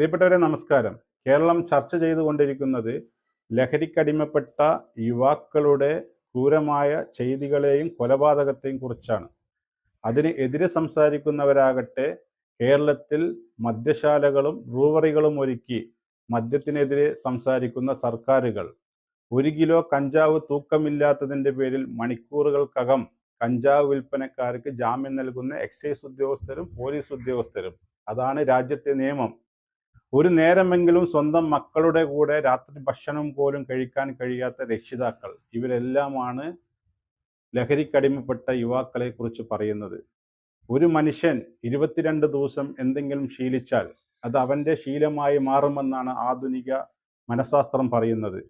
പ്രിയപ്പെട്ടവരെ നമസ്കാരം. കേരളം ചർച്ച ചെയ്തുകൊണ്ടിരിക്കുന്നത് ലഹരിക്കടിമപ്പെട്ട യുവാക്കളുടെ ക്രൂരമായ ചെയ്തികളെയും കൊലപാതകത്തെയും കുറിച്ചാണ്. അതിന് എതിരെ സംസാരിക്കുന്നവരാകട്ടെ കേരളത്തിൽ മദ്യശാലകളും ബ്രൂവറികളും ഒരുക്കി മദ്യത്തിനെതിരെ സംസാരിക്കുന്ന സർക്കാരുകൾ. ഒരു കിലോ കഞ്ചാവ് തൂക്കമില്ലാത്തതിന്റെ പേരിൽ മണിക്കൂറുകൾക്കകം കഞ്ചാവ് വിൽപ്പനക്കാർക്ക് ജാമ്യം നൽകുന്ന എക്സൈസ് ഉദ്യോഗസ്ഥരും പോലീസ് ഉദ്യോഗസ്ഥരും. അതാണ് രാജ്യത്തെ നിയമം. ഒരു നേരമെങ്കിലും സ്വന്തം മക്കളുടെ കൂടെ രാത്രി ഭക്ഷണം പോലും കഴിക്കാൻ കഴിയാത്ത രക്ഷിതാക്കൾ. ഇവരെല്ലാമാണ് ലഹരിക്കടിമപ്പെട്ട യുവാക്കളെ കുറിച്ച് പറയുന്നത്. ഒരു മനുഷ്യൻ ഇരുപത്തിരണ്ട് ദിവസം എന്തെങ്കിലും ശീലിച്ചാൽ അത് അവന്റെ ശീലമായി മാറുമെന്നാണ് ആധുനിക മനഃശാസ്ത്രം പറയുന്നത്.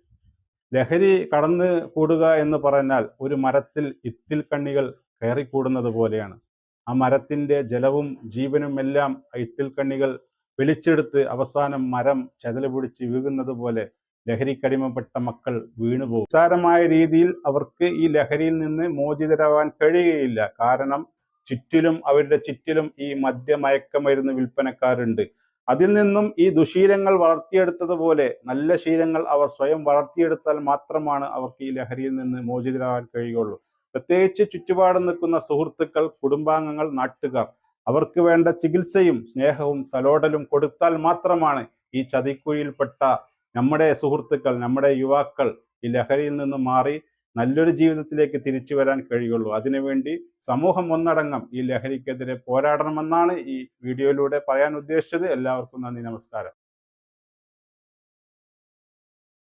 ലഹരി കടന്നു കൂടുക എന്ന് പറഞ്ഞാൽ ഒരു മരത്തിൽ ഇത്തിൽ കണ്ണികൾ കയറിക്കൂടുന്നത് പോലെയാണ്. ആ മരത്തിന്റെ ജലവും ജീവനും എല്ലാം ഇത്തിൽ കണ്ണികൾ വലിച്ചെടുത്ത് അവസാനം മരം ചെതൽ പിടിച്ച് വീകുന്നത് പോലെ ലഹരിക്കടിമപ്പെട്ട മക്കൾ വീണുപോകും നിസ്സാരമായ രീതിയിൽ അവർക്ക് ഈ ലഹരിയിൽ നിന്ന് മോചിതരാവാൻ കഴിയുകയില്ല. കാരണം ചുറ്റിലും അവരുടെ ചുറ്റിലും ഈ മദ്യമയക്കമരുന്ന് വിൽപ്പനക്കാരുണ്ട്. അതിൽ നിന്നും ഈ ദുശീലങ്ങൾ വളർത്തിയെടുത്തതുപോലെ നല്ല ശീലങ്ങൾ അവർ സ്വയം വളർത്തിയെടുത്താൽ മാത്രമാണ് അവർക്ക് ഈ ലഹരിയിൽ നിന്ന് മോചിതരാകാൻ കഴിയുകയുള്ളൂ. പ്രത്യേകിച്ച് ചുറ്റുപാട് നിൽക്കുന്ന സുഹൃത്തുക്കൾ കുടുംബാംഗങ്ങൾ നാട്ടുകാർ അവർക്ക് വേണ്ട ചികിത്സയും സ്നേഹവും തലോടലും കൊടുത്താൽ മാത്രമാണ് ഈ ചതിക്കുഴിയിൽപ്പെട്ട നമ്മുടെ സുഹൃത്തുക്കൾ നമ്മുടെ യുവാക്കൾ ഈ ലഹരിയിൽ നിന്ന് മാറി നല്ലൊരു ജീവിതത്തിലേക്ക് തിരിച്ചു വരാൻ കഴിയുള്ളൂ. അതിനുവേണ്ടി സമൂഹം ഒന്നടങ്കം ഈ ലഹരിക്കെതിരെ പോരാടണമെന്നാണ് ഈ വീഡിയോയിലൂടെ പറയാൻ ഉദ്ദേശിച്ചത്. എല്ലാവർക്കും നന്ദി നമസ്കാരം.